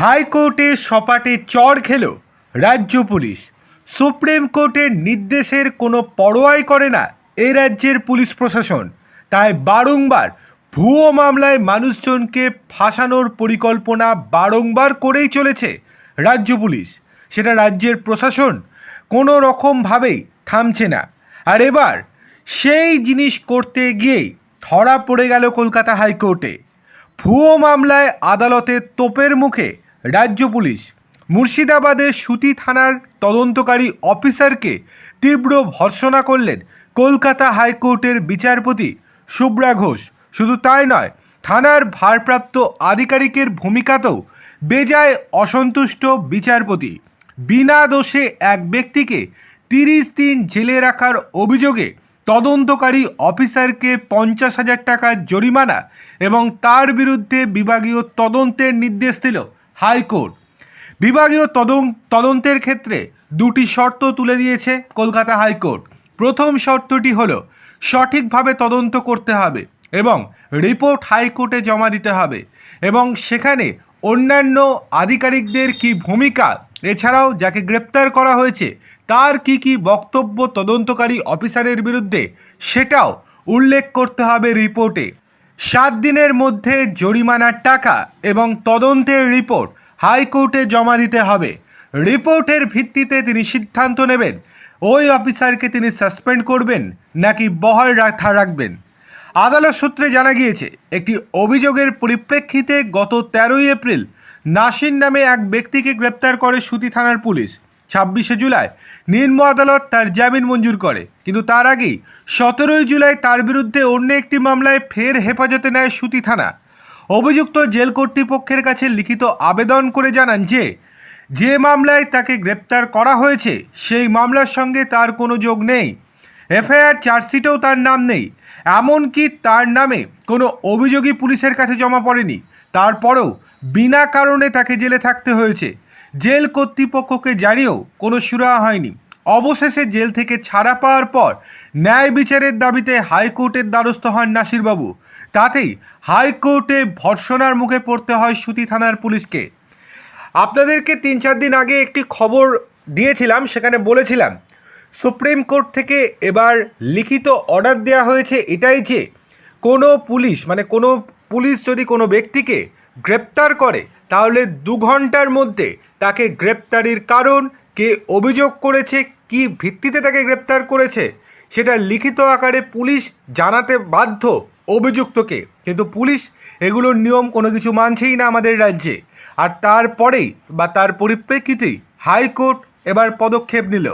হাইকোর্টে সপাটে চড় খেল রাজ্য পুলিশ। সুপ্রিম কোর্টের নির্দেশের কোনো পরোয়াই করে না এ রাজ্যের পুলিশ প্রশাসন। তাই বারংবার ভুয়ো মামলায় মানুষজনকে ফাঁসানোর পরিকল্পনা বারংবার করেই চলেছে রাজ্য পুলিশ। সেটা রাজ্যের প্রশাসন কোনো রকমভাবেই থামছে না। আর এবার সেই জিনিস করতে গিয়েই ধরা পড়ে গেল কলকাতা হাইকোর্টে। ভুয়ো মামলায় আদালতের তোপের মুখে রাজ্য পুলিশ মুর্শিদাবাদের সুতি থানার তদন্তকারী অফিসারকে তীব্র ভর্সনা করলেন কলকাতা হাইকোর্টের বিচারপতি শুভ্রা ঘোষ। শুধু তাই নয়, থানার ভারপ্রাপ্ত আধিকারিকের ভূমিকাতেও বেজায় অসন্তুষ্ট বিচারপতি। বিনা দোষে এক ব্যক্তিকে তিরিশ দিন জেলে রাখার অভিযোগে তদন্তকারী অফিসারকে পঞ্চাশ হাজার টাকা জরিমানা এবং তার বিরুদ্ধে বিভাগীয় তদন্তের নির্দেশ দিল হাইকোর্ট। বিভাগীয় তদন্ত তদন্তের ক্ষেত্রে দুটি শর্ত তুলে দিয়েছে কলকাতা হাইকোর্ট। প্রথম শর্তটি হলো, সঠিকভাবে তদন্ত করতে হবে এবং রিপোর্ট হাইকোর্টে জমা দিতে হবে এবং সেখানে অন্যান্য আধিকারিকদের কি ভূমিকা, এছাড়াও যাকে গ্রেপ্তার করা হয়েছে, তার কি কি বক্তব্য তদন্তকারী অফিসারের বিরুদ্ধে, সেটাও উল্লেখ করতে হবে রিপোর্টে। সাত দিনের মধ্যে জরিমানার টাকা এবং তদন্তের রিপোর্ট হাইকোর্টে জমা দিতে হবে। রিপোর্টের ভিত্তিতে তিনি সিদ্ধান্ত নেবেন, ওই অফিসারকে তিনি সাসপেন্ড করবেন নাকি বহাল রাখা রাখবেন। আদালত সূত্রে জানা গিয়েছে, একটি অভিযোগের পরিপ্রেক্ষিতে গত তেরোই এপ্রিল নাসির নামে এক ব্যক্তিকে গ্রেপ্তার করে সুতি থানার পুলিশ ছাব্বিশে জুলাই। নিম্ন আদালত তার জামিন মঞ্জুর করে। কিন্তু তার আগেই সতেরোই জুলাই তার বিরুদ্ধে অন্য একটি মামলায় ফের হেফাজতে নেয় সুতি থানা। অভিযুক্ত জেল কর্তৃপক্ষের কাছে লিখিত আবেদন করে জানান যে যে মামলায় তাকে গ্রেপ্তার করা হয়েছে, সেই মামলার সঙ্গে তার কোনো যোগ নেই। এফআইআর চার্জশিটেও তার নাম নেই। এমনকি তার নামে কোনো অভিযোগই পুলিশের কাছে জমা পড়েনি। তারপরেও বিনা কারণে তাকে জেলে থাকতে হয়েছে। জেল কর্তৃপক্ষকে জানিয়েও কোনো সুরাহা হয়নি। অবশেষে জেল থেকে ছাড়া পাওয়ার পর ন্যায় বিচারের দাবিতে হাইকোর্টের দ্বারস্থ হন নাসিরবাবু। তাতেই হাইকোর্টে ভর্সনার মুখে পড়তে হয় সুতি থানার পুলিশকে। আপনাদেরকে তিন চার দিন আগে একটি খবর দিয়েছিলাম, সেখানে বলেছিলাম, সুপ্রিম কোর্ট থেকে এবার লিখিত অর্ডার দেওয়া হয়েছে এটাই যে কোনো পুলিশ মানে কোনো পুলিশ যদি কোনো ব্যক্তিকে গ্রেপ্তার করে তাহলে দু ঘণ্টার মধ্যে তাকে গ্রেপ্তারির কারণ, কে অভিযোগ করেছে, কি ভিত্তিতে তাকে গ্রেপ্তার করেছে, সেটা লিখিত আকারে পুলিশ জানাতে বাধ্য অভিযুক্তকে। কিন্তু পুলিশ এগুলোর নিয়ম কোনো কিছু মানছেই না আমাদের রাজ্যে। আর তারপরেই বা তার পরিপ্রেক্ষিতেই হাইকোর্ট এবার পদক্ষেপ নিল।